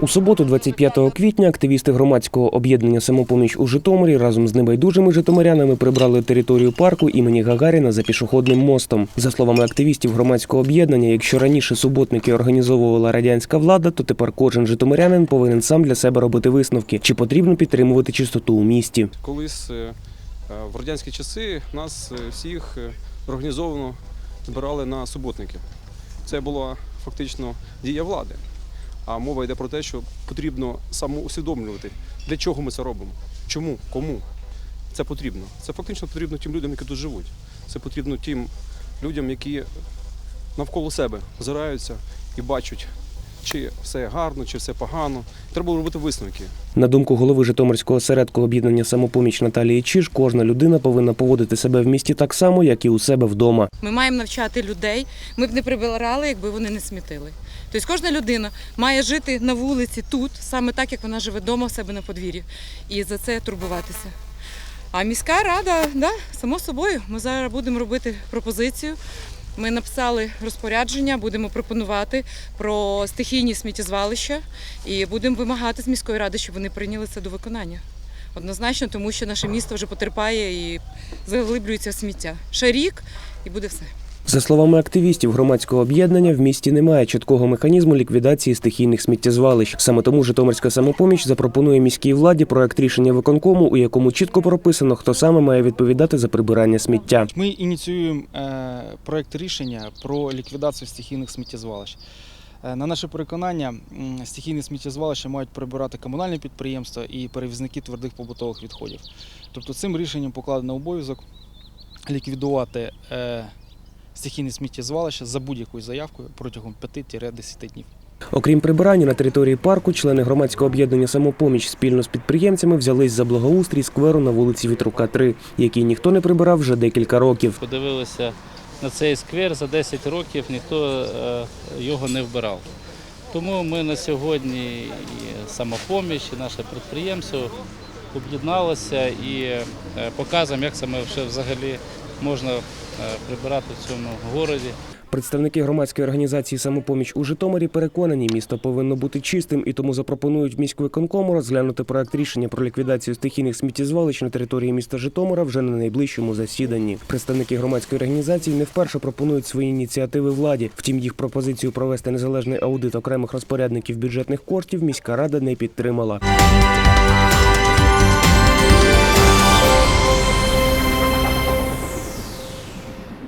У суботу, 25 квітня, активісти громадського об'єднання Самопоміч у Житомирі разом з небайдужими житомирянами прибрали територію парку імені Гагаріна за пішохідним мостом. За словами активістів громадського об'єднання, якщо раніше суботники організовувала радянська влада, то тепер кожен житомирянин повинен сам для себе робити висновки, чи потрібно підтримувати чистоту у місті. Колись е, е, в радянські часи нас е, всіх організовано збирали на суботники. Це була фактично дія влади. А мова йде про те, що потрібно самоусвідомлювати, для чого ми це робимо, чому, кому це потрібно. Це фактично потрібно тим людям, які тут живуть. Це потрібно тим людям, які навколо себе озираються і бачать, чи все гарно, чи все погано. Треба робити висновки. На думку голови Житомирського осередку об'єднання Самопоміч Наталії Чиж, кожна людина повинна поводити себе в місті так само, як і у себе вдома. Ми маємо навчати людей. Ми б не прибирали, якби вони не смітили. Тобто кожна людина має жити на вулиці тут, саме так, як вона живе вдома в себе на подвір'ї, і за це турбуватися. А міська рада, да, само собою, ми зараз будемо робити пропозицію. Ми написали розпорядження, будемо пропонувати про стихійні сміттєзвалища і будемо вимагати з міської ради, щоб вони прийняли це до виконання. Однозначно, тому що наше місто вже потерпає і заглиблюється в сміття. Ще рік і буде все. За словами активістів громадського об'єднання, в місті немає чіткого механізму ліквідації стихійних сміттєзвалищ. Саме тому Житомирська самопоміч запропонує міській владі проект рішення виконкому, у якому чітко прописано, хто саме має відповідати за прибирання сміття. Ми ініціюємо е, проект рішення про ліквідацію стихійних сміттєзвалищ. Е, На наше переконання, стихійні сміттєзвалища мають прибирати комунальні підприємства і перевізники твердих побутових відходів. Тобто цим рішенням покладено обов'язок ліквідувати е, стихійні сміттєзвалища за будь-якою заявкою протягом 5-10 днів. Окрім прибирання на території парку, члени громадського об'єднання Самопоміч спільно з підприємцями взялись за благоустрій скверу на вулиці Вітрука 3, який ніхто не прибирав вже декілька років. Подивилися на цей сквер за 10 років, ніхто е, його не вбирав. Тому ми на сьогодні і самопоміч, і наше підприємство об'єдналося і е, показуємо, як саме взагалі можна е, прибирати в цьому городі. Представники громадської організації Самопоміч у Житомирі переконані, місто повинно бути чистим і тому запропонують міськвиконкому розглянути проект рішення про ліквідацію стихійних сміттєзвалищ на території міста Житомира вже на найближчому засіданні. Представники громадської організації не вперше пропонують свої ініціативи владі. Втім, їх пропозицію провести незалежний аудит окремих розпорядників бюджетних коштів міська рада не підтримала.